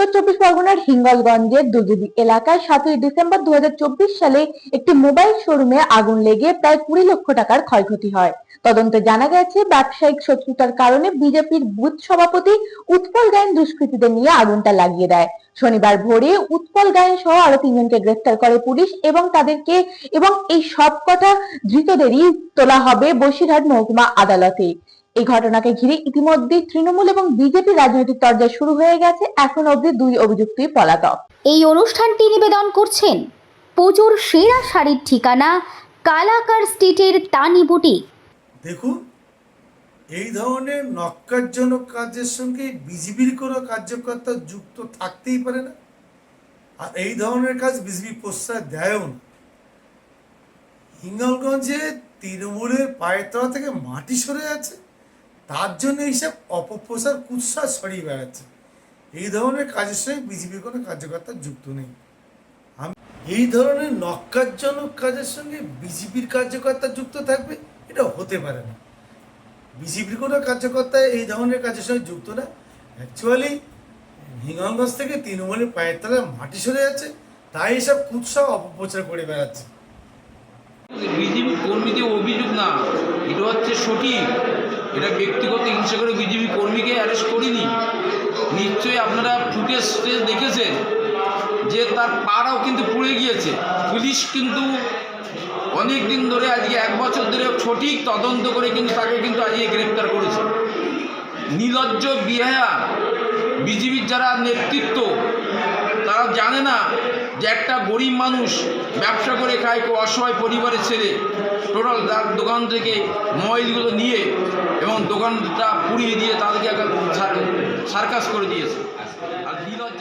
উত্তর চব্বিশ পরগনার হিঙ্গলগঞ্জের দুর্গিদি এলাকায় সাতই ডিসেম্বর দু সালে একটি মোবাইল শোরুমে আগুন লেগে প্রায় কুড়ি লক্ষ টাকার ক্ষয়ক্ষতি হয়। তদন্তে জানা গেছে, ব্যবসায়িক শত্রুতার কারণে বিজেপির বুথ সভাপতি উৎপল গায়েন দুষ্কৃতীদের নিয়ে আগুনটা লাগিয়ে দেয়। শনিবার ভোরে উৎপল গায়েন সহ আরও তিনজনকে গ্রেফতার করে পুলিশ এবং তাদেরকে এবং এই সব কটা ধৃতদেরই তোলা হবে বসিরহাট মহকুমা আদালতে। এই ঘটনাকে ঘিরে ইতিমধ্যে তৃণমূল এবং বিজেপি রাজনৈতিক তরজা শুরু হয়ে গেছে এখন অবধি দুই অভিযুক্তই পলাতক। এই অনুষ্ঠানটি নিবেদন করছেন পুজোর সেরা শাড়ির ঠিকানা কালাকার স্ট্রিটের তানি বুটিক। দেখুন এই ধরনের নক্কারজনক কাজের সঙ্গে বিজিবির কোনো কার্যকর্তা যুক্ত থাকতেই পারে না। আর এই ধরনের কাজ বিজিবি প্রশ্রয় দেয়ও না। হিঙ্গলগঞ্জে তৃণমূলের পায়ের তলা থেকে মাটি সরে আছে তার জন্য এইসব অপপ্রচার, কুৎসা ছড়িয়ে বেড়াচ্ছে। এই ধরনের কাজের সঙ্গে বিজেপির কোনো কার্যকর্তা যুক্ত নেই। আমি এই ধরনের নক্কারজনক কাজের সঙ্গে বিজেপির কার্যকর্তা যুক্ত থাকবে, এটা হতে পারে না। বিজেপির কোনো কার্যকর্তা এই ধরনের কাজের সঙ্গে যুক্ত না। অ্যাকচুয়ালি হিঙ্গলগঞ্জ থেকে তৃণমূলের পায়ের তলায় মাটি সরে যাচ্ছে, তাই এসব কুৎসা অপপ্রচার করে বেড়াচ্ছে। বিজেপি কর্মীদের অভিযোগ না, এটা হচ্ছে সঠিক। এটা ব্যক্তিগত হিংসা করে বিজেপি কর্মীকে অ্যারেস্ট করিনি। নিশ্চয়ই আপনারা ফুটেজ দেখেছেন যে তার পাড়াও কিন্তু পুড়ে গিয়েছে। পুলিশ কিন্তু অনেক দিন ধরে আজকে এক বছর ধরে সঠিক তদন্ত করে কিন্তু তাকে কিন্তু আজকে গ্রেপ্তার করেছে। নির্লজ্জ বিহায়া বিজেপির যারা নেতৃত্ব, তারা জানে না যে একটা গরিব মানুষ ব্যবসা করে খায় অসহায় পরিবারের ছেলে, টোটাল দোকান থেকে মোবাইলগুলো নিয়ে এবং দোকানটা পুড়িয়ে দিয়ে তাদেরকে একটা সার্কাস করে দিয়েছে। আর নির্লজ্জ